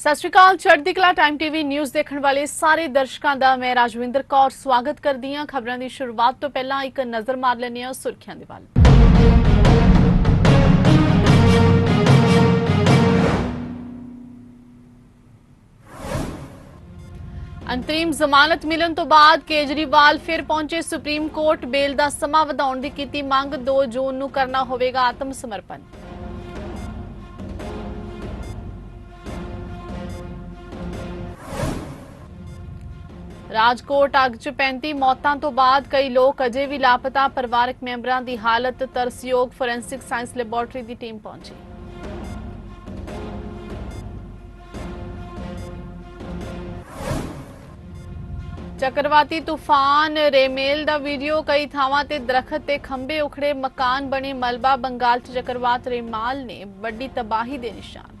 ਸਤਿ ਸ਼੍ਰੀ ਅਕਾਲ, ਚੜ੍ਹਦੀ ਕਲਾ ਟਾਈਮ ਟੀਵੀ ਨਿਊਜ਼ ਦੇਖਣ ਵਾਲੇ ਸਾਰੇ ਦਰਸ਼ਕਾਂ ਦਾ ਮੈਂ ਰਾਜਵਿੰਦਰ ਕੌਰ ਸਵਾਗਤ ਕਰਦੀ ਹਾਂ। ਖਬਰਾਂ ਦੀ ਸ਼ੁਰੂਆਤ ਤੋਂ ਪਹਿਲਾਂ ਇੱਕ ਨਜ਼ਰ ਮਾਰ ਲੈਂਦੇ ਹਾਂ ਸੁਰਖੀਆਂ ਦੇ ਵੱਲ। ਅੰਤਰੀਮ ਜ਼ਮਾਨਤ ਮਿਲਣ ਤੋਂ ਬਾਅਦ ਕੇਜਰੀਵਾਲ ਫਿਰ ਪਹੁੰਚੇ ਸੁਪਰੀਮ ਕੋਰਟ, ਬੇਲ ਦਾ ਸਮਾਂ ਵਧਾਉਣ ਦੀ ਕੀਤੀ ਮੰਗ 2 ਜੂਨ ਨੂੰ ਕਰਨਾ ਹੋਵੇਗਾ ਆਤਮ ਸਮਰਪਣ ਰਾਜਕੋਟ ਅੱਗ 'ਚ 35 ਮੌਤਾਂ ਤੋਂ ਬਾਅਦ ਕਈ ਲੋਕ ਅਜੇ ਵੀ ਲਾਪਤਾ। ਪਰਿਵਾਰਕ ਮੈਂਬਰਾਂ ਦੀ ਹਾਲਤ ਤਰਸਯੋਗ। ਫੋਰੈਂਸਿਕ ਸਾਇੰਸ ਲੈਬੋਰਟਰੀ ਦੀ ਟੀਮ ਪਹੁੰਚੀ। ਚੱਕਰਵਾਤੀ ਤੂਫਾਨ, ਰੇਮੇਲ ਦਾ ਵੀਡੀਓ, ਕਈ ਥਾਵਾਂ ਤੇ ਦਰਖਤ ਤੇ ਖੰਭੇ ਉਖੜੇ ਮਕਾਨ ਬਣੇ ਮਲਬਾ। ਬੰਗਾਲ 'ਚ ਚੱਕਰਵਾਤ ਰੇਮਾਲ ਨੇ ਵੱਡੀ ਤਬਾਹੀ ਦੇ ਨਿਸ਼ਾਨ।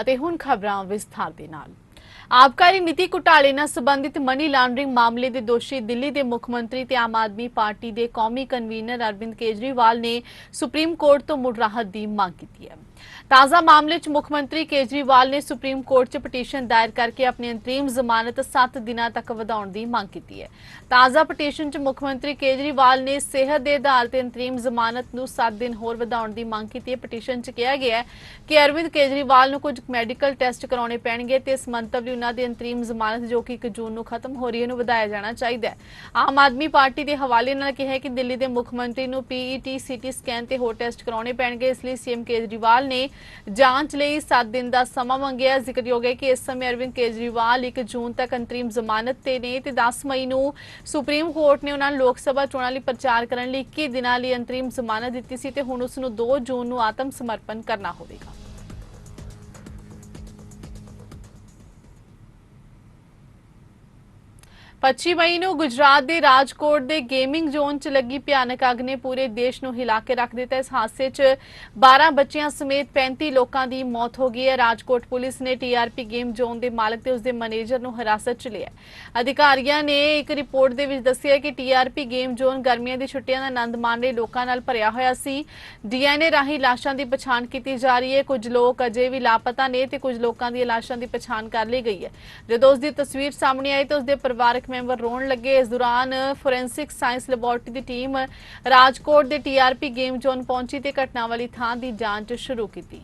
ਅਤੇ ਹੁਣ ਖਬਰਾਂ ਵਿਸਥਾਰ ਦੇ ਨਾਲ। ਆਬਕਾਰੀ ਨੀਤੀ ਘੁਟਾਲੇ ਨਾਲ ਸੰਬੰਧਿਤ ਮਨੀ ਲਾਂਡਰਿੰਗ ਮਾਮਲੇ ਦੇ ਦੋਸ਼ੀ ਦਿੱਲੀ ਦੇ ਮੁੱਖ ਮੰਤਰੀ ਤੇ ਆਮ ਆਦਮੀ ਪਾਰਟੀ ਦੇ ਕੌਮੀ ਕਨਵੀਨਰ ਅਰਵਿੰਦ ਕੇਜਰੀਵਾਲ ਨੇ ਸੁਪਰੀਮ ਕੋਰਟ ਤੋਂ ਮੁੜ ਰਾਹਤ ਦੀ ਮੰਗ ਕੀਤੀ ਹੈ। ਤਾਜ਼ਾ ਮਾਮਲੇ 'ਚ ਮੁੱਖ ਮੰਤਰੀ ਕੇਜਰੀਵਾਲ ਨੇ ਸੁਪਰੀਮ ਕੋਰਟ 'ਚ ਪਟੀਸ਼ਨ ਦਾਇਰ ਕਰਕੇ ਆਪਣੀ ਅੰਤਰੀਮ ਜ਼ਮਾਨਤ 7 ਦਿਨਾਂ ਤੱਕ ਵਧਾਉਣ ਦੀ ਮੰਗ ਕੀਤੀ ਹੈ। ਤਾਜ਼ਾ ਪਟੀਸ਼ਨ 'ਚ ਮੁੱਖ ਮੰਤਰੀ ਕੇਜਰੀਵਾਲ ਨੇ ਸਿਹਤ ਦੇ ਆਧਾਰ ਤੇ ਅੰਤਰੀਮ ਜ਼ਮਾਨਤ ਨੂੰ 7 ਦਿਨ ਹੋਰ ਵਧਾਉਣ ਦੀ ਮੰਗ ਕੀਤੀ ਹੈ। ਪਟੀਸ਼ਨ 'ਚ ਕਿਹਾ ਗਿਆ ਹੈ ਕਿ ਅਰਵਿੰਦ ਕੇਜਰੀਵਾਲ ਨੂੰ ਕੁਝ ਮੈਡੀਕਲ ਟੈਸਟ ਕਰਾਉਣੇ ਪੈਣਗੇ ਤੇ ਇਸ ਮੰਤਵ ਲਈ ਉਹਨਾਂ ਦੀ ਅੰਤਰੀਮ ਜ਼ਮਾਨਤ ਜੋ ਕਿ 1 ਜੂਨ ਨੂੰ ਖਤਮ ਹੋ ਰਹੀ ਹੈ ਨੂੰ ਵਧਾਇਆ ਜਾਣਾ ਚਾਹੀਦਾ ਹੈ। ਆਮ ਆਦਮੀ ਪਾਰਟੀ ਦੇ ਹਵਾਲੇ ਨਾਲ ਕਿਹਾ ਕਿ ਦਿੱਲੀ ਦੇ ਮੁੱਖ ਮੰਤਰੀ ਨੂੰ ਪੀਈਟੀ ਸੀਟੀ ਸਕੈਨ ਤੇ ਹੋਰ ਟੈਸਟ ਕਰਾਉਣੇ ਪੈਣਗੇ, ਇਸ ਲਈ ਸੀਐਮ ਕੇਜਰੀਵਾਲ ਨੇ ਜਾਂਚ ਲਈ 7 ਦਿਨ ਦਾ ਸਮਾਂ ਮੰਗਿਆ। ਜ਼ਿਕਰਯੋਗ ਹੈ ਕਿ ਇਸ ਸਮੇਂ ਅਰਵਿੰਦ ਕੇਜਰੀਵਾਲ 1 ਜੂਨ ਤੱਕ ਅੰਤਰੀਮ ਜ਼ਮਾਨਤ ਤੇ ਨੇ ਤੇ 10 ਮਈ ਨੂੰ ਸੁਪਰੀਮ ਕੋਰਟ ਨੇ ਉਹਨਾਂ ਨੂੰ ਲੋਕ ਸਭਾ ਚੋਣਾਂ ਲਈ ਪ੍ਰਚਾਰ ਕਰਨ ਲਈ 21 ਦਿਨਾਂ ਲਈ ਅੰਤਰੀਮ ਜ਼ਮਾਨਤ ਦਿੱਤੀ ਸੀ ਤੇ ਹੁਣ ਉਸ ਨੂੰ 2 ਜੂਨ ਨੂੰ ਆਤਮ ਸਮਰਪਣ ਕਰਨਾ ਹੋਵੇਗਾ। 25 ਮਈ ਨੂੰ ਗੁਜਰਾਤ ਦੇ ਰਾਜਕੋਟ ਦੇ ਗੇਮਿੰਗ ਜ਼ੋਨ 'ਚ ਲੱਗੀ ਭਿਆਨਕ ਅੱਗ ਨੇ ਪੂਰੇ ਦੇਸ਼ ਨੂੰ ਹਿਲਾ ਕੇ ਰੱਖ ਦਿੱਤਾ। ਇਸ ਹਾਦਸੇ 'ਚ 12 ਬੱਚਿਆਂ ਸਮੇਤ 35 ਲੋਕਾਂ ਦੀ ਮੌਤ ਹੋ ਗਈ ਹੈ। ਰਾਜਕੋਟ ਪੁਲਿਸ ਨੇ ਟੀਆਰਪੀ ਗੇਮ ਜ਼ੋਨ ਦੇ ਮਾਲਕ ਤੇ ਉਸਦੇ ਮੈਨੇਜਰ ਨੂੰ ਹਿਰਾਸਤ 'ਚ ਲਿਆ ਅਧਿਕਾਰੀਆਂ ਨੇ ਇੱਕ ਰਿਪੋਰਟ ਦੇ ਵਿੱਚ ਦੱਸਿਆ ਕਿ ਟੀਆਰਪੀ ਗੇਮ ਜ਼ੋਨ ਗਰਮੀਆਂ ਦੀ ਛੁੱਟੀਆਂ ਦਾ ਆਨੰਦ ਮਾਣ ਰਹੇ ਲੋਕਾਂ ਨਾਲ ਭਰਿਆ ਹੋਇਆ ਸੀ। ਡੀਐਨਏ ਰਾਹੀਂ ਲਾਸ਼ਾਂ ਦੀ ਪਛਾਣ ਕੀਤੀ ਜਾ ਰਹੀ ਹੈ। ਕੁਝ ਲੋਕ ਅਜੇ ਵੀ ਲਾਪਤਾ ਨੇ ਤੇ ਕੁਝ ਲੋਕਾਂ ਦੀਆਂ ਲਾਸ਼ਾਂ ਦੀ ਪਛਾਣ ਕਰ ਲਈ ਗਈ ਹੈ। ਜਦੋਂ ਉਸ ਦੀ ਤਸਵੀਰ ਸਾਹਮਣੇ ਆਈ ਤਾਂ ਉਸਦੇ ਪਰਿਵਾਰਕ ਮੈਂਬਰ ਰੋਣ ਲੱਗੇ। ਇਸ ਦੌਰਾਨ ਫੋਰੈਂਸਿਕ ਸਾਇੰਸ ਲੈਬੋਰਟਰੀ ਦੀ ਟੀਮ ਰਾਜਕੋਟ ਦੇ ਟੀਆਰਪੀ ਗੇਮ ਜ਼ੋਨ ਪਹੁੰਚੀ ਤੇ ਘਟਨਾ ਵਾਲੀ ਥਾਂ ਦੀ ਜਾਂਚ ਸ਼ੁਰੂ ਕੀਤੀ।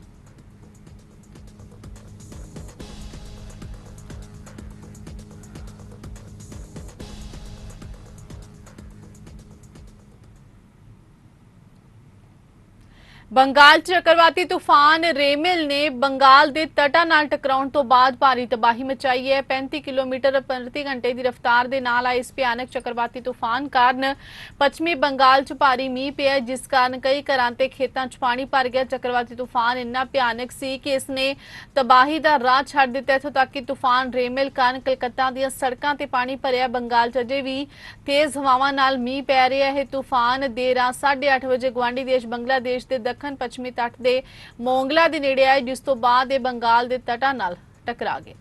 ਬੰਗਾਲ 'ਚ ਚੱਕਰਵਾਤੀ ਤੂਫਾਨ ਰੇਮਿਲ ਨੇ ਬੰਗਾਲ ਦੇ ਤਟਾਂ ਨਾਲ ਟਕਰਾਉਣ ਤੋਂ ਬਾਅਦ ਭਾਰੀ ਤਬਾਹੀ ਮਚਾਈ ਹੈ। 35 ਕਿਲੋਮੀਟਰ ਪ੍ਰਤੀ ਘੰਟੇ ਦੀ ਰਫ਼ਤਾਰ ਦੇ ਨਾਲ ਆਏ ਇਸ ਭਿਆਨਕ ਚੱਕਰਵਾਤੀ ਤੂਫਾਨ ਕਾਰਨ ਪੱਛਮੀ ਬੰਗਾਲ 'ਚ ਭਾਰੀ ਮੀਂਹ ਪਿਆ ਜਿਸ ਕਾਰਨ ਕਈ ਘਰਾਂ ਤੇ ਖੇਤਾਂ 'ਚ ਪਾਣੀ ਭਰ ਗਿਆ। ਚੱਕਰਵਾਤੀ ਤੂਫਾਨ ਇੰਨਾ ਭਿਆਨਕ ਸੀ ਕਿ ਇਸ ਨੇ ਤਬਾਹੀ ਦਾ ਰਾਹ ਛੱਡ ਦਿੱਤਾ। ਇੱਥੋਂ ਤੱਕ ਕਿ ਤੂਫਾਨ ਰੇਮਿਲ ਕਾਰਨ ਕਲਕੱਤਾ ਦੀਆਂ ਸੜਕਾਂ ਤੇ ਪਾਣੀ ਭਰਿਆ। ਬੰਗਾਲ 'ਚ ਅਜੇ ਵੀ ਤੇਜ਼ ਹਵਾਵਾਂ ਨਾਲ ਮੀਂਹ ਪੈ ਰਿਹਾ ਹੈ। ਤੂਫਾਨ ਦੇਰ ਰਾਤ 8:30 ਵਜੇ ਗਵਾਂਢੀ ਦੇਸ਼ ਬੰਗਲਾਦੇਸ਼ ਦੇ ਦੱਖਣ ਪੱਛਮੀ ਤੱਟ ਦੇ ਮੋਂਗਲਾ ਦੇ ਨੇੜੇ ਆਏ, ਜਿਸ ਤੋਂ ਬਾਅਦ ਇਹ ਬੰਗਾਲ ਦੇ ਤਟਾਂ ਨਾਲ ਟਕਰਾ ਗਏ।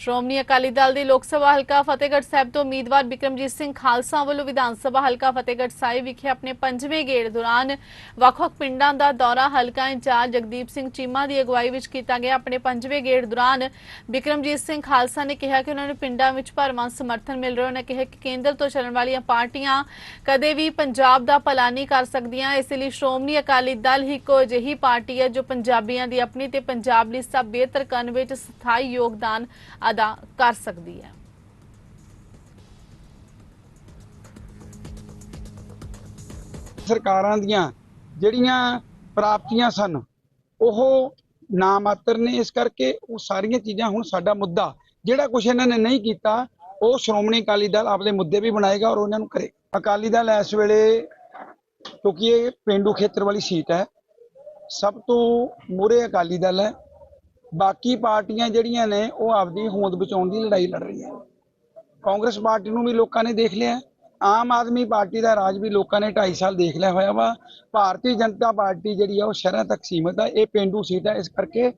ਸ਼੍ਰੋਮਣੀ ਅਕਾਲੀ ਦਲ ਦੇ ਲੋਕ ਸਭਾ ਹਲਕਾ ਫਤਿਹਗੜ੍ਹ ਸਾਹਿਬ ਤੋਂ ਉਮੀਦਵਾਰ ਬਿਕਰਮਜੀਤ ਸਿੰਘ ਖਾਲਸਾ ਵੱਲੋਂ ਵਿਧਾਨ ਸਭਾ ਹਲਕਾ ਫਤਿਹਗੜ੍ਹ ਸਾਹਿਬ ਵਿਖੇ ਆਪਣੇ ਪੰਜਵੇਂ ਗੇੜ ਦੌਰਾਨ ਵੱਖ-ਵੱਖ ਪਿੰਡਾਂ ਦਾ ਦੌਰਾ, ਹਲਕਾ ਇੰਚਾਰਜ ਜਗਦੀਪ ਸਿੰਘ ਚੀਮਾ ਦੀ ਅਗਵਾਈ ਵਿੱਚ ਕੀਤਾ ਗਿਆ। ਆਪਣੇ ਪੰਜਵੇਂ ਗੇੜ ਦੌਰਾਨ ਬਿਕਰਮਜੀਤ ਸਿੰਘ ਖਾਲਸਾ ਨੇ ਕਿਹਾ ਕਿ ਉਹਨਾਂ ਨੂੰ ਪਿੰਡਾਂ ਵਿੱਚ ਭਰਵਾਂ ਸਮਰਥਨ ਮਿਲ ਰਿਹਾ। ਉਹਨਾਂ ਕਿਹਾ ਕਿ ਕੇਂਦਰ ਤੋਂ ਚੱਲਣ ਵਾਲੀਆਂ ਪਾਰਟੀਆਂ ਕਦੇ ਵੀ ਪੰਜਾਬ ਦਾ ਭਲਾ ਨਹੀਂ ਕਰ ਸਕਦੀਆਂ। ਇਸ ਲਈ ਸ਼੍ਰੋਮਣੀ ਅਕਾਲੀ ਦਲ ਹੀ ਇੱਕੋ ਅਜਿਹੀ ਪਾਰਟੀ ਹੈ ਜੋ ਪੰਜਾਬੀਆਂ ਦੀ ਆਪਣੀ ਤੇ ਪੰਜਾਬ ਲਈ ਸਭ ਬਿਹਤਰ ਕਰਨ ਵਿੱਚ ਸਥਾਈ ਯੋਗਦਾਨ ਅਦਾ ਕਰ ਸਕਦੀ ਹੈ। ਸਰਕਾਰਾਂ ਦੀਆਂ ਜਿਹੜੀਆਂ ਪ੍ਰਾਪਤੀਆਂ ਸਨ, ਉਹ ਨਾ ਮਾਤਰ ਨੇ ਇਸ ਕਰਕੇ ਉਹ ਸਾਰੀਆਂ ਚੀਜ਼ਾਂ ਹੁਣ ਸਾਡਾ ਮੁੱਦਾ, ਜਿਹੜਾ ਕੁਝ ਇਹਨਾਂ ਨੇ ਨਹੀਂ ਕੀਤਾ, ਉਹ ਸ਼੍ਰੋਮਣੀ ਅਕਾਲੀ ਦਲ ਆਪਣੇ ਮੁੱਦੇ ਵੀ ਬਣਾਏਗਾ ਔਰ ਉਹਨਾਂ ਨੂੰ ਕਰੇ। ਅਕਾਲੀ ਦਲ ਇਸ ਵੇਲੇ ਕਿਉਂਕਿ ਇਹ ਪਿੰਡੂ ਖੇਤਰ ਵਾਲੀ ਸੀਟ ਹੈ, ਸਭ ਤੋਂ ਮੂਹਰੇ ਅਕਾਲੀ ਦਲ ਹੈ ਬਾਕੀ ਪਾਰਟੀਆਂ ਜਿਹੜੀਆਂ ਨੇ, ਉਹ ਆਪਦੀ ਹੋਂਦ ਬਚਾਉਣ ਦੀ ਲੜਾਈ ਲੜ ਰਹੀਆਂ ਕਾਂਗਰਸ ਪਾਰਟੀ ਨੂੰ ਵੀ ਲੋਕਾਂ ਨੇ ਦੇਖ ਲਿਆ। ਆਮ ਆਦਮੀ ਪਾਰਟੀ ਦਾ ਰਾਜ ਵੀ ਲੋਕਾਂ ਨੇ 2.5 ਸਾਲ ਦੇਖ ਲਿਆ ਹੋਇਆ ਵਾ। ਭਾਰਤੀ ਜਨਤਾ ਪਾਰਟੀ ਜਿਹੜੀ ਆ, ਉਹ ਸ਼ਹਿਰਾਂ ਤੱਕ ਸੀਮਤ ਆ। ਇਹ ਪਿੰਡੂ ਸੀਟ ਆ। ਇਸ ਕਰਕੇ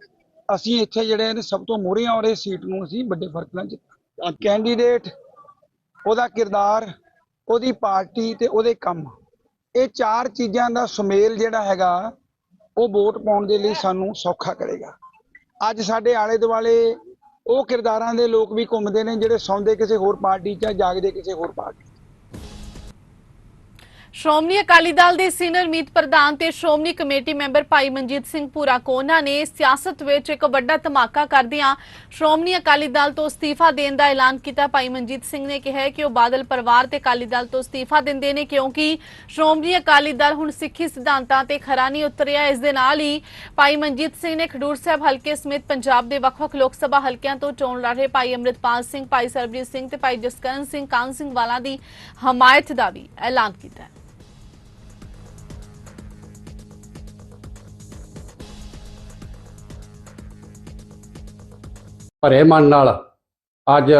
ਅਸੀਂ ਇੱਥੇ ਜਿਹੜੇ ਨੇ, ਸਭ ਤੋਂ ਮੋਹਰੇ ਔਰ ਇਹ ਸੀਟ ਨੂੰ ਅਸੀਂ ਵੱਡੇ ਫ਼ਰਕ ਨਾਲ ਜਿੱਤਾਂਗੇ ਕੈਂਡੀਡੇਟ, ਉਹਦਾ ਕਿਰਦਾਰ, ਉਹਦੀ ਪਾਰਟੀ ਤੇ ਉਹਦੇ ਕੰਮ। ਇਹ ਚਾਰ ਚੀਜ਼ਾਂ ਦਾ ਸੁਮੇਲ ਜਿਹੜਾ ਹੈਗਾ, ਉਹ ਵੋਟ ਪਾਉਣ ਦੇ ਲਈ ਸਾਨੂੰ ਸੌਖਾ ਕਰੇਗਾ। ਅੱਜ ਸਾਡੇ ਆਲੇ ਦੁਆਲੇ ਉਹ ਕਿਰਦਾਰਾਂ ਦੇ ਲੋਕ ਵੀ ਘੁੰਮਦੇ ਨੇ ਜਿਹੜੇ ਸੌਂਦੇ ਕਿਸੇ ਹੋਰ ਪਾਰਟੀ 'ਚ ਆ ਜਾਗਦੇ ਕਿਸੇ ਹੋਰ ਪਾਰਟੀ ਸ਼੍ਰੋਮਣੀ ਅਕਾਲੀ ਦਲ ਦੇ ਸੀਨੀਅਰ ਮੀਤ ਪ੍ਰਧਾਨ ਤੇ ਸ਼੍ਰੋਮਣੀ ਕਮੇਟੀ ਮੈਂਬਰ ਭਾਈ ਮਨਜੀਤ ਸਿੰਘ ਪੂਰਾ ਕੋਨਾ ਨੇ ਸਿਆਸਤ ਵਿੱਚ ਇੱਕ ਵੱਡਾ ਧਮਾਕਾ ਕਰਦਿਆਂ ਸ਼੍ਰੋਮਣੀ ਅਕਾਲੀ ਦਲ ਤੋਂ ਅਸਤੀਫਾ ਦੇਣ ਦਾ ਐਲਾਨ ਕੀਤਾ। ਭਾਈ ਮਨਜੀਤ ਸਿੰਘ ਨੇ ਕਿਹਾ ਕਿ ਉਹ ਬਾਦਲ ਪਰਿਵਾਰ ਤੇ ਅਕਾਲੀ ਦਲ ਤੋਂ ਅਸਤੀਫਾ ਦਿੰਦੇ ਨੇ ਕਿਉਂਕਿ ਸ਼੍ਰੋਮਣੀ ਅਕਾਲੀ ਦਲ ਹੁਣ ਸਿੱਖੀ ਸਿਧਾਂਤਾਂ ਤੇ ਖਰਾ ਨਹੀਂ ਉਤਰਿਆ। ਇਸ ਦੇ ਨਾਲ ਹੀ ਭਾਈ ਮਨਜੀਤ ਸਿੰਘ ਨੇ ਖਡੂਰ ਸਾਹਿਬ ਹਲਕੇ ਸਮੇਤ ਪੰਜਾਬ ਦੇ ਵੱਖ-ਵੱਖ ਲੋਕ ਸਭਾ ਹਲਕਿਆਂ ਤੋਂ ਚੋਣ ਲੜ ਰਹੇ ਭਾਈ ਅੰਮ੍ਰਿਤਪਾਲ ਸਿੰਘ, ਭਾਈ ਸਰਬਜੀਤ ਸਿੰਘ ਤੇ ਭਾਈ ਜਸਕਰਨ ਸਿੰਘ, ਕਾਂਗ ਸਿੰਘ ਵਾਲਾ ਦੀ ਹਮਾਇਤ ਦਾ ਵੀ ਐਲਾਨ ਕੀਤਾ ਭਰੇ ਮਨ ਨਾਲ। ਅੱਜ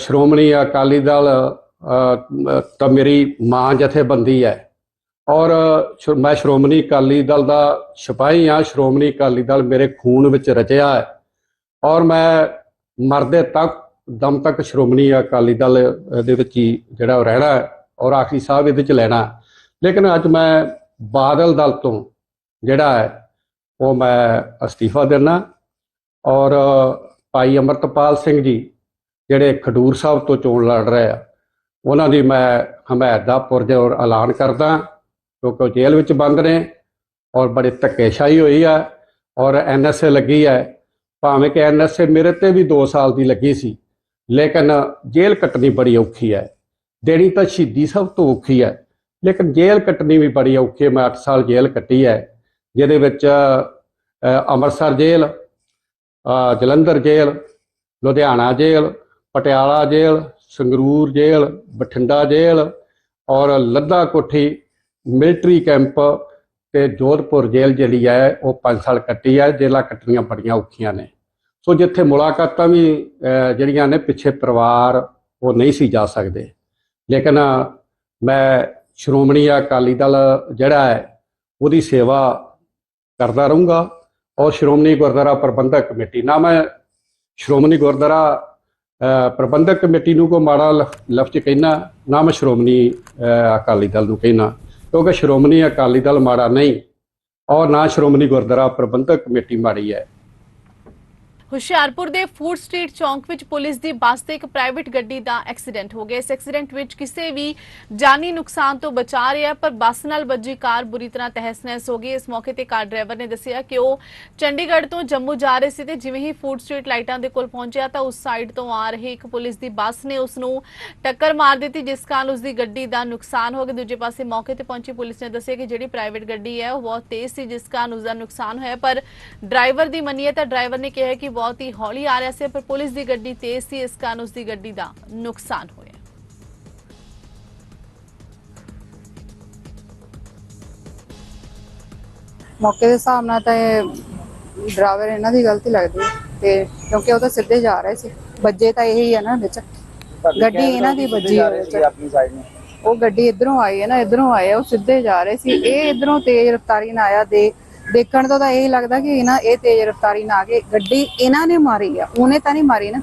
ਸ਼੍ਰੋਮਣੀ ਅਕਾਲੀ ਦਲ ਤਾਂ ਮੇਰੀ ਮਾਂ ਜਥੇਬੰਦੀ ਹੈ। ਔਰ ਮੈਂ ਸ਼੍ਰੋਮਣੀ ਅਕਾਲੀ ਦਲ ਦਾ ਸਿਪਾਹੀ ਹਾਂ। ਸ਼੍ਰੋਮਣੀ ਅਕਾਲੀ ਦਲ ਮੇਰੇ ਖੂਨ ਵਿੱਚ ਰਚਿਆ ਹੈ। ਔਰ ਮੈਂ ਮਰਦੇ ਤੱਕ, ਦਮ ਤੱਕ ਸ਼੍ਰੋਮਣੀ ਅਕਾਲੀ ਦਲ ਦੇ ਵਿੱਚ ਹੀ ਜਿਹੜਾ ਉਹ ਰਹਿਣਾ ਔਰ ਆਖਰੀ ਸਾਹਿਬ ਇਹਦੇ ਚ ਲੈਣਾ ਲੇਕਿਨ ਅੱਜ ਮੈਂ ਬਾਦਲ ਦਲ ਤੋਂ ਜਿਹੜਾ ਹੈ, ਉਹ ਮੈਂ ਅਸਤੀਫਾ ਦੇਣਾ ਔਰ ਭਾਈ ਅਮਰਤਪਾਲ ਸਿੰਘ ਜੀ, ਜਿਹੜੇ ਖਡੂਰ ਸਾਹਿਬ ਤੋਂ ਚੋਣ ਲੜ ਰਹੇ ਆ, ਉਹਨਾਂ ਦੀ ਮੈਂ ਹਮਾਇਤ ਦਾ ਪੁਰਜੋਰ ਐਲਾਨ ਕਰਦਾ ਕਿਉਂਕਿ ਉਹ ਜੇਲ੍ਹ ਵਿੱਚ ਬੰਦ ਨੇ ਔਰ ਬੜੀ ਧੱਕੇਸ਼ਾਹੀ ਹੋਈ ਆ ਔਰ ਐਨਐਸਏ ਲੱਗੀ ਹੈ। ਭਾਵੇਂ ਕਿ ਐਨਐਸਏ ਮੇਰੇ ਤੇ ਵੀ 2 ਸਾਲ ਦੀ ਲੱਗੀ ਸੀ, ਲੇਕਿਨ ਜੇਲ੍ਹ ਕੱਟਣੀ ਬੜੀ ਔਖੀ ਹੈ। ਦੇਣੀ ਤਾਂ ਸ਼ਹੀਦੀ ਸਭ ਤੋਂ ਔਖੀ ਹੈ, ਲੇਕਿਨ ਜੇਲ੍ਹ ਕੱਟਣੀ ਵੀ ਬੜੀ ਔਖੀ ਹੈ। ਮੈਂ 8 ਸਾਲ ਜੇਲ੍ਹ ਕੱਟੀ ਹੈ, ਜਿਹਦੇ ਵਿੱਚ ਅੰਮ੍ਰਿਤਸਰ ਜੇਲ੍ਹ ਜਲੰਧਰ ਜੇਲ੍ਹ, ਲੁਧਿਆਣਾ ਜੇਲ੍ਹ, ਪਟਿਆਲਾ ਜੇਲ੍ਹ, ਸੰਗਰੂਰ ਜੇਲ੍ਹ, ਬਠਿੰਡਾ ਜੇਲ੍ਹ ਔਰ ਲੱਦਾ ਕੋਠੀ ਮਿਲਟਰੀ ਕੈਂਪ ਤੇ ਜੋਧਪੁਰ ਜੇਲ੍ਹ ਜਿਹੜੀ ਹੈ ਉਹ 5 ਸਾਲ ਕੱਟੀ ਹੈ, ਜੇਲ੍ਹਾਂ ਕੱਟਣੀਆਂ ਬੜੀਆਂ ਔਖੀਆਂ ਨੇ। ਸੋ ਜਿੱਥੇ ਮੁਲਾਕਾਤਾਂ ਵੀ ਜਿਹੜੀਆਂ ਨੇ ਪਿੱਛੇ ਪਰਿਵਾਰ ਉਹ ਨਹੀਂ ਸੀ ਜਾ ਸਕਦੇ। ਲੇਕਿਨ ਮੈਂ ਸ਼੍ਰੋਮਣੀ ਅਕਾਲੀ ਦਲ ਜਿਹੜਾ ਹੈ ਉਹਦੀ ਸੇਵਾ ਕਰਦਾ ਰਹੂੰਗਾ। ਔਰ ਸ਼੍ਰੋਮਣੀ ਗੁਰਦੁਆਰਾ ਪ੍ਰਬੰਧਕ ਕਮੇਟੀ। ਨਾ ਮੈਂ ਸ਼੍ਰੋਮਣੀ ਗੁਰਦੁਆਰਾ ਪ੍ਰਬੰਧਕ ਕਮੇਟੀ ਨੂੰ ਕੋ ਮਾੜਾ ਲਫ਼ਜ਼ ਕਹਿਣਾ ਨਾ ਮੈਂ ਸ਼੍ਰੋਮਣੀ ਅਕਾਲੀ ਦਲ ਨੂੰ ਕਹਿਣਾ ਕਿਉਂਕਿ ਸ਼੍ਰੋਮਣੀ ਅਕਾਲੀ ਦਲ ਮਾੜਾ ਨਹੀਂ ਔਰ ਨਾ ਸ਼੍ਰੋਮਣੀ ਗੁਰਦੁਆਰਾ ਪ੍ਰਬੰਧਕ ਕਮੇਟੀ ਮਾੜੀ ਹੈ। ਹੁਸ਼ਿਆਰਪੁਰ ਦੇ ਫੂਡ ਸਟਰੀਟ ਚੌਂਕ ਵਿੱਚ ਪੁਲਿਸ ਦੀ ਬੱਸ ਤੇ ਇੱਕ ਪ੍ਰਾਈਵੇਟ ਗੱਡੀ ਦਾ ਐਕਸੀਡੈਂਟ ਹੋ ਗਿਆ। ਇਸ ਐਕਸੀਡੈਂਟ ਵਿੱਚ ਕਿਸੇ ਵੀ ਜਾਨੀ ਨੁਕਸਾਨ ਤੋਂ ਬਚਾ ਰਿਹਾ ਪਰ ਬੱਸ ਨਾਲ ਵੱਜੀ ਕਾਰ ਬੁਰੀ ਤਰ੍ਹਾਂ ਤਹਿਸ-ਨਹਿਸ ਹੋ ਗਈ। ਇਸ ਮੌਕੇ ਤੇ ਕਾਰ ਡਰਾਈਵਰ ਨੇ ਦੱਸਿਆ ਕਿ ਉਹ ਚੰਡੀਗੜ੍ਹ ਤੋਂ ਜੰਮੂ ਜਾ ਰਹੇ ਸੀ ਤੇ ਜਿਵੇਂ ਹੀ ਫੂਡ ਸਟਰੀਟ ਲਾਈਟਾਂ ਦੇ ਕੋਲ ਪਹੁੰਚਿਆ ਤਾਂ ਉਸ ਸਾਈਡ ਤੋਂ ਆ ਰਹੀ ਇੱਕ ਪੁਲਿਸ ਦੀ ਬੱਸ ਨੇ ਉਸ ਨੂੰ ਟੱਕਰ ਮਾਰ ਦਿੱਤੀ, ਜਿਸ ਕਾਰਨ ਉਸ ਦੀ ਗੱਡੀ ਦਾ ਨੁਕਸਾਨ ਹੋ ਗਿਆ। ਦੂਜੇ ਪਾਸੇ ਮੌਕੇ ਤੇ ਪਹੁੰਚੀ ਪੁਲਿਸ ਨੇ ਦੱਸਿਆ ਕਿ ਜਿਹੜੀ ਪ੍ਰਾਈਵੇਟ ਗੱਡੀ ਹੈ ਉਹ ਬਹੁਤ ਤੇਜ਼ ਸੀ, ਜਿਸ ਕਾਰਨ ਉਸ ਦਾ ਨੁਕਸਾਨ ਹੋਇਆ। ਪਰ ਡਰਾਈਵਰ ਦੀ ਮੰਨੀਏ ਤਾਂ ਡਰਾਈਵਰ ਨੇ ਕਿਹਾ ਕਿ ਬਹੁਤ ਹੀ ਹੌਲੀ ਆ ਰਿਹਾ ਸੀ ਪਰ ਪੁਲਿਸ ਦੀ ਗੱਡੀ ਤੇਜ਼ ਸੀ ਇਸ ਕਾਰਨ ਉਸ ਦੀ ਗੱਡੀ ਦਾ ਨੁਕਸਾਨ ਹੋਇਆ। ਮੌਕੇ ਦੇ ਹਿਸਾਬ ਨਾਲ ਤਾਂ ਡਰਾਈਵਰ ਇਹਨਾਂ ਦੀ ਗਲਤੀ ਲੱਗਦੀ ਤੇ ਕਿਉਂਕਿ ਉਹ ਤਾਂ ਸਿੱਧੇ ਜਾ ਰਹੇ ਸੀ। ਵੱਜੇ ਤਾਂ ਇਹੀ ਹੈ ਨਾ ਵਿੱਚ। ਗੱਡੀ ਇਹਨਾਂ ਦੀ ਵੱਜੀ ਹੋਈ ਹੈ। ਆਪਣੀ ਸਾਈਡ ਨੂੰ। ਉਹ ਗੱਡੀ ਇਧਰੋਂ ਆਈ ਹੈ ਨਾ ਇਧਰੋਂ ਆਏ ਆ, ਉਹ ਸਿੱਧੇ ਜਾ ਰਹੇ ਸੀ। ਇਹ ਇਧਰੋਂ ਤੇਜ਼ ਰਫ਼ਤਾਰੀ ਨਾਲ ਆਇਆ ਦੇ ਦੇਖਣ ਤੋਂ ਤਾਂ ਇਹ ਲੱਗਦਾ ਕਿ ਇਹਨਾਂ ਇਹ ਤੇਜ਼ ਰਫ਼ਤਾਰੀ ਨਾਲ ਆ ਕੇ ਗੱਡੀ ਇਹਨਾਂ ਨੇ ਮਾਰੀ ਆ ਉਹਨੇ ਤਾਂ ਨਹੀਂ ਮਾਰੀ ਨਾ।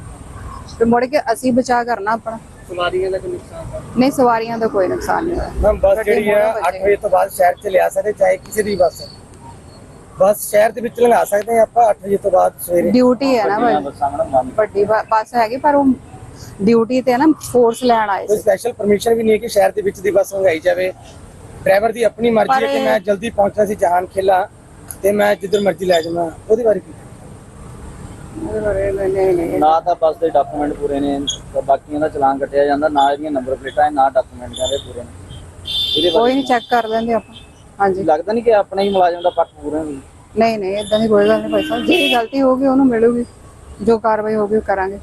ਤੇ ਮੁੜ ਕੇ ਅਸੀਂ ਬਚਾ ਕਰਨਾ ਆਪਣਾ। ਸਵਾਰੀਆਂ ਦਾ ਕੋਈ ਨੁਕਸਾਨ ਨਹੀਂ? ਸਵਾਰੀਆਂ ਦਾ ਕੋਈ ਨੁਕਸਾਨ ਨਹੀਂ ਹੋਇਆ। ਮੈਮ ਬੱਸ ਜਿਹੜੀ ਹੈ ਮੋੜੋਂ 8 ਵਜੇ ਤੋਂ ਬਾਅਦ ਸ਼ਹਿਰ ਚ ਲਿਆ ਸਕਦੇ ਚਾਹੇ ਕਿਸੇ ਦੀ ਬੱਸ। ਹੈ ਬੱਸ ਸ਼ਹਿਰ ਦੇ ਵਿੱਚ ਲੰਘਾ ਸਕਦੇ ਹਾਂ ਆਪਾਂ 8 ਵਜੇ ਤੋਂ ਬਾਅਦ ਸਵੇਰੇ। ਡਿਊਟੀ ਹੈ ਨਾ ਭਾਈ। ਵੱਡੀ ਬੱਸ ਹੈਗੀ ਪਰ ਉਹ ਡਿਊਟੀ ਤੇ ਹੈ ਨਾ ਫੋਰਸ ਲੈਣ ਆਏ ਕੋਈ ਸਪੈਸ਼ਲ ਪਰਮਿਸ਼ਨ ਵੀ ਨਹੀਂ ਹੈ ਕਿ ਸ਼ਹਿਰ ਦੇ ਵਿੱਚ ਦੀ ਬੱਸ ਲੰਘਾਈ ਜਾਵੇ। ਡਰਾਈਵਰ ਦੀ ਆਪਣੀ ਮਰਜ਼ੀ ਹੈ ਕਿ ਮੈਂ ਜਲਦੀ ਪਹੁੰਚਣਾ ਸੀ ਜਹਾਨ ਖੇਲਾ। ਤੇ ਮੈਂ ਜਿੱਧਰ ਮਰਜ਼ੀ ਲੈ ਜਾਵਾਂ ਉਹਦੇ ਬਾਰੇ ਕੀ? ਉਹਦੇ ਬਾਰੇ ਨਹੀਂ ਨਹੀਂ ਨਹੀਂ। ਨਾ ਤਾਂ ਬੱਸ ਦੇ ਡਾਕੂਮੈਂਟ ਪੂਰੇ ਨੇ ਤੇ ਬਾਕੀਆਂ ਦਾ ਚਲਾਨ ਕੱਟਿਆ ਜਾਂਦਾ ਨਾ ਇਹਦੀਆਂ ਨੰਬਰ ਪਲੇਟਾਂ ਹੈ, ਨਾ ਡਾਕੂਮੈਂਟ ਜਾਂਦੇ ਪੂਰੇ ਨੇ। ਇਹਦੇ ਕੋਈ ਬਾਰੇ ਨਹੀਂ ਚੈੱਕ ਕਰ ਲੈਂਦੇ ਆਪਾਂ। ਹਾਂਜੀ। ਲੱਗਦਾ ਨਹੀਂ ਕਿ ਆਪਣੇ ਹੀ ਮੁਲਾਜ਼ਮ ਦਾ ਪੱਖ ਪੂਰੇ ਹੋਈ ਨਹੀਂ ਨਹੀਂ ਇਦਾਂ ਦੀ ਕੋਈ ਗੱਲ ਨਹੀਂ ਭਾਈ ਸਾਹਿਬ। ਜਿਹੜੀ ਗਲਤੀ ਹੋਊਗੀ ਉਹਨੂੰ ਮਿਲੂਗੀ। ਜੋ ਕਾਰਵਾਈ ਹੋਊਗੀ ਉਹ ਕਰਾਂਗੇ।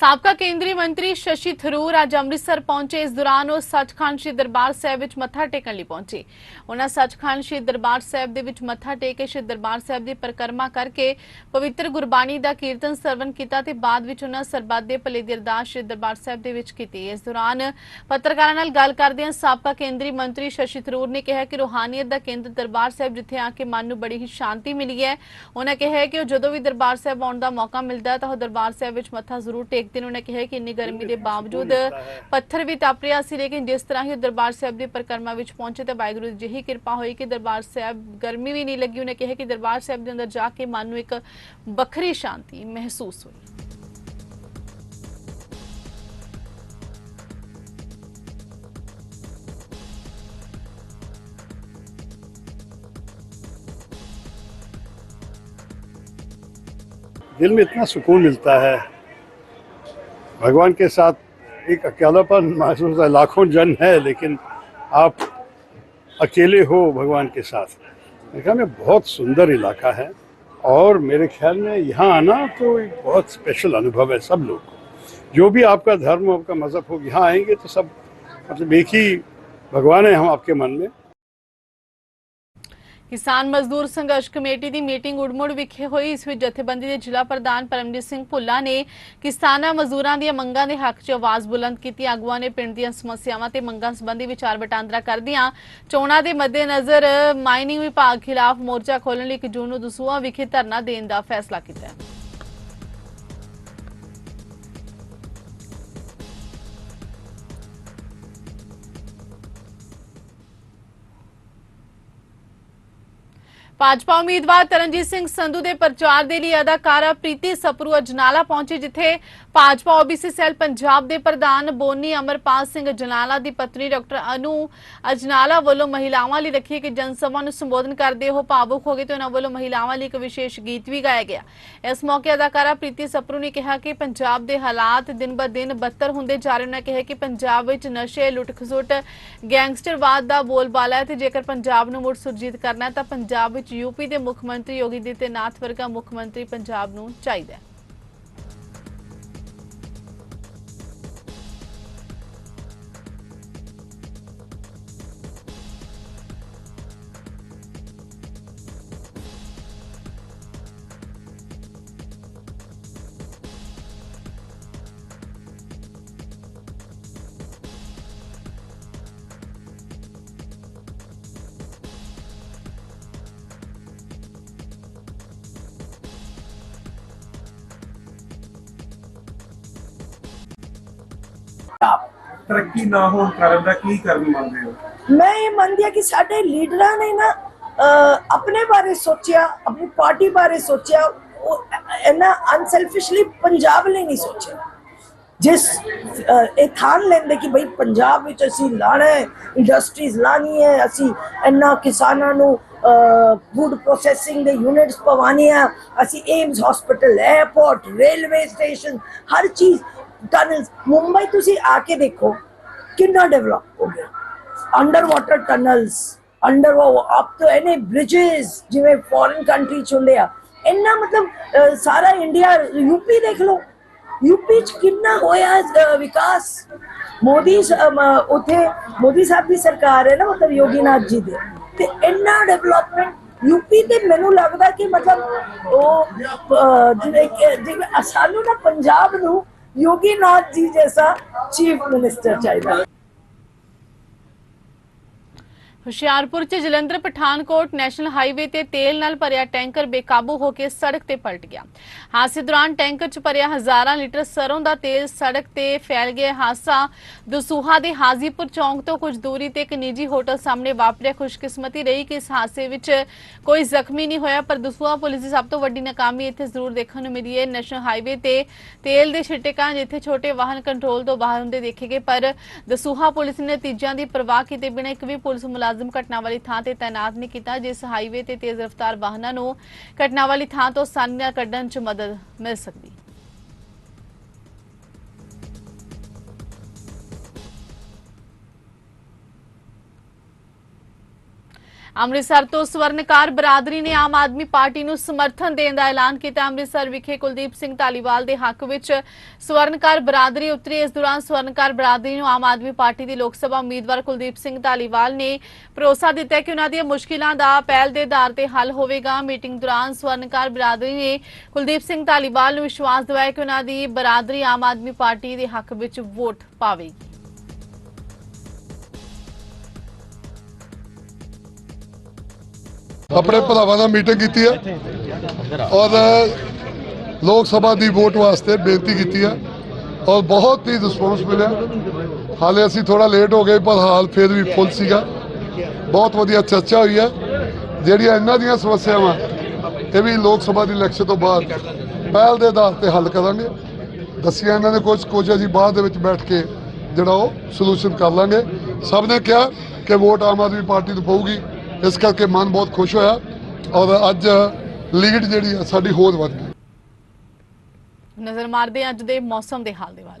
ਸਾਬਕਾ ਕੇਂਦਰੀ ਮੰਤਰੀ ਸ਼ਸ਼ੀ ਥਰੂਰ ਅੱਜ ਅੰਮ੍ਰਿਤਸਰ ਪਹੁੰਚੇ। ਇਸ ਦੌਰਾਨ ਉਹ ਸੱਚਖੰਡ ਸ੍ਰੀ ਦਰਬਾਰ ਸਾਹਿਬ ਵਿੱਚ ਮੱਥਾ ਟੇਕਣ ਲਈ ਪਹੁੰਚੇ। ਉਹਨਾਂ ਸੱਚਖੰਡ ਸ੍ਰੀ ਦਰਬਾਰ ਸਾਹਿਬ ਦੇ ਵਿੱਚ ਮੱਥਾ ਟੇਕ ਕੇ ਸ੍ਰੀ ਦਰਬਾਰ ਸਾਹਿਬ ਦੀ ਪਰਿਕਰਮਾ ਕਰਕੇ ਪਵਿੱਤਰ ਗੁਰਬਾਣੀ ਦਾ ਕੀਰਤਨ ਸਰਵਨ ਕੀਤਾ ਤੇ ਬਾਅਦ ਵਿੱਚ ਉਹਨਾਂ ਸਰਬੱਤ ਦੇ ਭਲੇ ਦੀ ਅਰਦਾਸ ਸ੍ਰੀ ਦਰਬਾਰ ਸਾਹਿਬ ਦੇ ਵਿੱਚ ਕੀਤੀ। ਇਸ ਦੌਰਾਨ ਪੱਤਰਕਾਰਾਂ ਨਾਲ ਗੱਲ ਕਰਦਿਆਂ ਸਾਬਕਾ ਕੇਂਦਰੀ ਮੰਤਰੀ ਸ਼ਸ਼ੀ ਥਰੂਰ ਨੇ ਕਿਹਾ ਕਿ ਰੂਹਾਨੀਅਤ ਦਾ ਕੇਂਦਰ ਦਰਬਾਰ ਸਾਹਿਬ ਜਿੱਥੇ ਆ ਕੇ ਮਨ ਨੂੰ ਬੜੀ ਹੀ ਸ਼ਾਂਤੀ ਮਿਲੀ ਹੈ, ਉਹਨਾਂ ਕਿਹਾ ਕਿ ਉਹ ਜਦੋਂ ਵੀ ਦਰਬਾਰ ਸਾਹਿਬ ਆਉਣ ਦਾ ਮੌਕਾ ਮਿਲਦਾ ਹੈ ਤਾਂ ਉਹ ਦਰਬਾਰ ਸਾਹਿਬ ਵਿੱਚ ਮੱਥਾ ਜ਼ਰੂਰ ਟੇਕਦੇ ਨੇ ਉਹਨਾਂ ਕਿਹਾ ਕਿ ਇੰਨੀ ਗਰਮੀ ਦੇ ਬਾਵਜੂਦ ਪੱਥਰ ਵੀ ਤਪ ਰਿਹਾ ਸੀ ਲੇਕਿਨ ਜਿਸ ਤਰ੍ਹਾਂ ਹੀ ਉਹ ਦਰਬਾਰ ਸਾਹਿਬ ਦੀ ਪਰਿਕਰਮਾ ਵਿੱਚ ਪਹੁੰਚੇ ਤਾਂ ਵਾਹਿਗੁਰੂ ਦੀ ਜਿਹੀ ਕਿਰਪਾ ਹੋਈ ਕਿ ਦਰਬਾਰ ਸਾਹਿਬ ਗਰਮੀ ਵੀ ਨਹੀਂ ਲੱਗੀ ਉਹਨੇ ਕਿਹਾ ਕਿ ਦਰਬਾਰ ਸਾਹਿਬ ਦੇ ਅੰਦਰ ਜਾ ਕੇ ਮਨ ਨੂੰ ਇੱਕ ਵੱਖਰੀ ਸ਼ਾਂਤੀ ਮਹਿਸੂਸ ਹੋਈ दिल में इतना सुकून मिलता है भगवान के साथ एक अकेलापन महसूस है। लाखों जन है, लेकिन आप अकेले हो भगवान के साथ। ख्याल में बहुत सुंदर इलाका है और मेरे ख्याल में यहाँ आना तो एक बहुत स्पेशल अनुभव है सब लोग जो भी आपका धर्म, आपका मज़हब हो, यहाँ आएँगे तो सब मतलब एक ही भगवान है हम आपके मन में। ਕਿਸਾਨ ਮਜ਼ਦੂਰ ਸੰਘਰਸ਼ ਕਮੇਟੀ ਦੀ ਮੀਟਿੰਗ ਉੜਮੁੜ ਵਿਖੇ ਹੋਈ, ਇਸ ਵਿੱਚ ਜਥੇਬੰਦੀ ਦੇ ਜ਼ਿਲ੍ਹਾ ਪ੍ਰਧਾਨ ਪਰਮਜੀਤ ਸਿੰਘ ਭੁੱਲਾ ਨੇ ਕਿਸਾਨਾਂ ਮਜ਼ਦੂਰਾਂ ਦੀਆਂ ਮੰਗਾਂ ਦੇ ਹੱਕ 'ਚ ਆਵਾਜ਼ ਬੁਲੰਦ ਕੀਤੀ। ਆਗੂਆਂ ਨੇ ਪਿੰਡ ਦੀਆਂ ਸਮੱਸਿਆਵਾਂ ਤੇ ਮੰਗਾਂ ਸੰਬੰਧੀ ਵਿਚਾਰ ਵਟਾਂਦਰਾ ਕਰਦਿਆਂ ਚੋਣਾਂ ਦੇ ਮੱਦੇਨਜ਼ਰ ਮਾਈਨਿੰਗ ਵਿਭਾਗ ਖਿਲਾਫ ਮੋਰਚਾ ਖੋਲ੍ਹਣ ਲਈ 1 ਜੂਨ ਨੂੰ ਦਸੂਹਾ ਵਿਖੇ ਧਰਨਾ ਦੇਣ ਦਾ ਫੈਸਲਾ ਕੀਤਾ। ਹੈ ਭਾਜਪਾ ਉਮੀਦਵਾਰ ਤਰਨਜੀਤ ਸਿੰਘ ਸੰਧੂ ਦੇ ਪ੍ਰਚਾਰ ਦੇ ਲਈ ਅਦਾਕਾਰਾ ਪ੍ਰੀਤੀ ਸਪਰੂ ਅਜਨਾਲਾ ਪਹੁੰਚੇ, ਜਿੱਥੇ ਭਾਜਪਾ ਓਬੀਸੀ ਸੈੱਲ ਪੰਜਾਬ ਦੇ ਪ੍ਰਧਾਨ ਬੋਨੀ ਅਮਰਪਾਲ ਸਿੰਘ ਅਜਨਾਲਾ ਦੀ ਪਤਨੀ ਡਾਕਟਰ ਅਨੂ ਅਜਨਾਲਾ ਵੱਲੋਂ ਮਹਿਲਾਵਾਂ ਲਈ ਰੱਖੀ ਇੱਕ ਜਨਸਭਾ ਨੂੰ ਸੰਬੋਧਨ ਕਰਦੇ ਉਹ ਭਾਵੁਕ ਹੋ ਗਏ ਤੇ ਉਹਨਾਂ ਵੱਲੋਂ ਮਹਿਲਾਵਾਂ ਲਈ ਇੱਕ ਵਿਸ਼ੇਸ਼ ਗੀਤ ਵੀ ਗਾਇਆ ਗਿਆ। ਇਸ ਮੌਕੇ ਅਦਾਕਾਰਾ ਪ੍ਰੀਤੀ ਸਪਰੂ ਨੇ ਕਿਹਾ ਕਿ ਪੰਜਾਬ ਦੇ ਹਾਲਾਤ ਦਿਨ ਬ ਦਿਨ ਬਦਤਰ ਹੁੰਦੇ ਜਾ ਰਹੇ ਉਹਨਾਂ ਕਿਹਾ ਕਿ ਪੰਜਾਬ ਵਿੱਚ ਨਸ਼ੇ ਲੁੱਟ ਖਸੁੱਟ ਗੈਂਗਸਟਰਵਾਦ ਦਾ ਬੋਲਬਾਲਾ ਹੈ ਤੇ ਜੇਕਰ ਪੰਜਾਬ ਨੂੰ ਮੁੜ ਸੁਰਜੀਤ ਕਰਨਾ ਹੈ ਤਾਂ ਪੰਜਾਬ ਵਿੱਚ ਯੂਪੀ ਦੇ ਮੁੱਖ ਮੰਤਰੀ ਯੋਗੀ ਆਦਿੱਤਿਆਨਾਥ ਵਰਗਾ ਮੁੱਖ ਮੰਤਰੀ ਪੰਜਾਬ ਨੂੰ ਚਾਹੀਦਾ ਹੈ। ਤਰੱਕੀ ਨਾ ਹੋਣ ਕਾਰਨ ਦਾ ਕੀ ਕਾਰਨ ਮੰਨਦੇ ਹੋ? ਮੈਂ ਇਹ ਮੰਨਦੀ ਹਾਂ ਕਿ ਸਾਡੇ ਲੀਡਰਾਂ ਨੇ ਨਾ ਆਪਣੇ ਬਾਰੇ ਸੋਚਿਆ ਆਪਣੀ ਪਾਰਟੀ ਬਾਰੇ ਸੋਚਿਆ ਉਹ ਇਹਨਾਂ ਅਨਸੈਲਫਿਸ਼ਲੀ ਪੰਜਾਬ ਲਈ ਨਹੀਂ ਸੋਚਿਆ। ਜਿਸ ਇਹ ਥਾਨ ਲੈਂਦੇ ਕਿ ਭਈ ਪੰਜਾਬ ਵਿੱਚ ਅਸੀਂ ਲਾਣਾ ਹੈ ਇੰਡਸਟਰੀਜ਼ ਲਾਣੀ ਹੈ ਅਸੀਂ ਇਹਨਾਂ ਕਿਸਾਨਾਂ ਨੂੰ ਫੂਡ ਪ੍ਰੋਸੈਸਿੰਗ ਦੇ ਯੂਨਿਟਸ ਪਵਾਉਣੇ ਆ ਅਸੀਂ AIIMS hospital airport railway station ਹਰ ਚੀਜ਼ ਟਨਲਸ ਮੁੰਬਈ ਤੁਸੀਂ ਆ ਕੇ ਦੇਖੋ ਕਿੰਨਾ ਡਿਵੈਲਪ ਹੋ ਗਿਆ। Under water tunnels underpass ਤੋਂ ਇਹਨੇ ਬ੍ਰਿਜਸ ਜਿਵੇਂ ਫੋਰਨ ਕੰਟਰੀ ਚ ਹੁੰਦੇ ਆ। ਇੰਨਾ ਮਤਲਬ ਸਾਰਾ ਇੰਡੀਆ ਯੂਪੀ ਦੇਖ ਲਓ। ਯੂਪੀ ਚ ਕਿੰਨਾ ਹੋਇਆ ਵਿਕਾਸ। ਮੋਦੀ ਸ- ਉੱਥੇ ਮੋਦੀ ਸਾਹਿਬ ਦੀ ਸਰਕਾਰ ਹੈ ਨਾ, ਮਤਲਬ ਯੋਗੀਨਾਥ ਜੀ ਦੇ। ਤੇ ਇੰਨਾ ਡਿਵੈਲਪਮੈਂਟ ਯੂਪੀ ਤੇ ਮੈਨੂੰ ਲੱਗਦਾ ਕਿ ਮਤਲਬ ਉਹ ਜਿਵੇਂ ਸਾਨੂੰ ਨਾ ਪੰਜਾਬ ਨੂੰ ਯੋਗੀਨਾਥ ਜੀ ਜੈਸਾ ਚੀਫ ਮਿਨਿਸਟਰ ਚਾਹੀਦਾ ਹੁਸ਼ਿਆਰਪੁਰ 'ਚ ਜਲੰਧਰ ਪਠਾਨਕੋਟ ਨੈਸ਼ਨਲ ਹਾਈਵੇ ਤੇ ਤੇਲ ਨਾਲ ਭਰਿਆ ਟੈਂਕਰ ਬੇਕਾਬੂ ਹੋ ਕੇ ਸੜਕ ਤੇ ਪਲਟ ਗਿਆ। ਹਾਦਸੇ ਦੌਰਾਨ ਟੈਂਕਰ 'ਚ ਭਰਿਆ ਹਜ਼ਾਰਾਂ ਲੀਟਰ ਸਰੋਂ ਦਾ ਤੇਲ ਸੜਕ ਤੇ ਫੈਲ ਗਿਆ। ਹਾਦਸਾ ਦਸੂਹਾ ਦੇ ਹਾਜ਼ੀਪੁਰ ਚੌਂਕ ਤੋਂ ਕੁਝ ਦੂਰੀ ਤੇ ਇੱਕ ਨਿੱਜੀ ਹੋਟਲ ਸਾਹਮਣੇ ਵਾਪਰਿਆ। ਖੁਸ਼ਕਿਸਮਤੀ ਰਹੀ ਕਿ ਇਸ ਹਾਦਸੇ ਵਿੱਚ ਕੋਈ ਜ਼ਖਮੀ ਨਹੀਂ ਹੋਇਆ, ਪਰ ਦਸੂਹਾ ਪੁਲਿਸ ਦੀ ਸਭ ਤੋਂ ਵੱਡੀ ਨਾਕਾਮੀ ਇੱਥੇ ਜ਼ਰੂਰ ਦੇਖਣ ਨੂੰ ਮਿਲੀ ਹੈ। ਨੈਸ਼ਨਲ ਹਾਈਵੇ ਤੇ ਤੇਲ ਦੇ ਛਿੱਟੇ ਕਾਰਨ ਜਿੱਥੇ ਛੋਟੇ ਵਾਹਨ ਕੰਟਰੋਲ ਤੋਂ ਬਾਹਰ ਹੁੰਦੇ ਦੇਖੇ ਗਏ, ਪਰ ਦਸੂਹਾ ਪੁਲਿਸ ਨੇ ਨਤੀਜਿਆਂ ਦੀ ਪਰਵਾਹ ਕੀਤੇ ਬਿਨਾਂ ਇੱਕ ਵੀ ਪੁਲਿਸ ਮੁਲਾਜ਼ਮ ਘਟਨਾ ਵਾਲੀ ਥਾਂ ਤੇ ਤਾਇਨਾਤ ਨੇ ਕੀਤਾ, ਜਿਸ ਹਾਈਵੇ ਤੇ ਤੇਜ਼ ਰਫ਼ਤਾਰ ਵਾਹਨਾਂ ਨੂੰ ਘਟਨਾ ਵਾਲੀ ਥਾਂ ਤੋਂ ਆਸਾਨੀ ਨਾਲ ਕੱਢਣ 'ਚ ਮਦਦ ਮਿਲ ਸਕਦੀ। ਅੰਮ੍ਰਿਤਸਰ ਤੋਂ ਸਵਰਨਕਾਰ ਬਰਾਦਰੀ ਨੇ ਆਮ ਆਦਮੀ ਪਾਰਟੀ ਨੂੰ ਸਮਰਥਨ ਦੇਣ ਦਾ ਐਲਾਨ ਕੀਤਾ। ਅੰਮ੍ਰਿਤਸਰ ਵਿਖੇ ਕੁਲਦੀਪ ਸਿੰਘ ਧਾਲੀਵਾਲ ਦੇ ਹੱਕ ਵਿੱਚ ਸਵਰਨਕਾਰ ਬਰਾਦਰੀ ਉਤਰੀ। ਇਸ ਦੌਰਾਨ ਸਵਰਨਕਾਰ ਬਰਾਦਰੀ ਨੂੰ ਆਮ ਆਦਮੀ ਪਾਰਟੀ ਦੀ ਲੋਕ ਸਭਾ ਉਮੀਦਵਾਰ ਕੁਲਦੀਪ ਸਿੰਘ ਧਾਲੀਵਾਲ ਨੇ ਭਰੋਸਾ ਦਿੱਤਾ ਕਿ ਉਹਨਾਂ ਦੀਆਂ ਮੁਸ਼ਕਿਲਾਂ ਦਾ ਪਹਿਲ ਦੇ ਆਧਾਰ ਤੇ ਹੱਲ ਹੋਵੇਗਾ। ਮੀਟਿੰਗ ਦੌਰਾਨ ਸਵਰਨਕਾਰ ਬਰਾਦਰੀ ਨੇ ਕੁਲਦੀਪ ਸਿੰਘ ਧਾਲੀਵਾਲ ਨੂੰ ਵਿਸ਼ਵਾਸ ਦਿਵਾਇਆ ਕਿ ਉਹਨਾਂ ਦੀ ਬਰਾਦਰੀ ਆਮ ਆਦਮੀ ਪਾਰਟੀ ਦੇ ਹੱਕ ਵਿੱਚ ਵੋਟ ਪਾਵੇਗੀ। ਆਪਣੇ ਭਰਾਵਾਂ ਨਾਲ ਮੀਟਿੰਗ ਕੀਤੀ ਹੈ ਔਰ ਲੋਕ ਸਭਾ ਦੀ ਵੋਟ ਵਾਸਤੇ ਬੇਨਤੀ ਕੀਤੀ ਹੈ ਔਰ ਬਹੁਤ ਹੀ ਰਿਸਪੌਂਸ ਮਿਲਿਆ। ਹਾਲੇ ਅਸੀਂ ਥੋੜਾ ਲੇਟ ਹੋ ਗਏ, ਪਰ ਹਾਲ ਫਿਰ ਵੀ ਫੁੱਲ ਸੀਗਾ। ਬਹੁਤ ਵਧੀਆ ਚਰਚਾ ਹੋਈ ਹੈ ਜਿਹੜੀਆਂ ਇਹਨਾਂ ਦੀਆਂ ਸਮੱਸਿਆਵਾਂ, ਇਹ ਵੀ ਲੋਕ ਸਭਾ ਦੀ ਇਲੈਕਸ਼ਨ ਤੋਂ ਬਾਅਦ ਪਹਿਲ ਦੇ ਆਧਾਰ ਤੇ ਹੱਲ ਕਰਾਂਗੇ। ਦੱਸਿਆ ਇਹਨਾਂ ਨੇ ਕੁਝ ਕੁਝ ਅਸੀਂ ਬਾਅਦ ਦੇ ਵਿੱਚ ਬੈਠ ਕੇ ਜਿਹੜਾ ਉਹ ਸੋਲੂਸ਼ਨ ਕਰ ਲਾਂਗੇ। ਸਭ ਨੇ ਕਿਹਾ ਕਿ ਵੋਟ ਆਮ ਆਦਮੀ ਪਾਰਟੀ ਨੂੰ ਪਊਗੀ। ਇਸ ਕਰਕੇ ਮਨ ਬਹੁਤ ਖੁਸ਼ ਹੋਇਆ ਔਰ ਅੱਜ ਲੀਡ ਜਿਹੜੀ ਆ, ਸਾਡੀ ਹੋਰ ਵੱਧ ਗਈ। ਨਜ਼ਰ ਮਾਰਦੇ ਅੱਜ ਦੇ ਮੌਸਮ ਦੇ ਹਾਲ ਦੇ ਵੱਲ।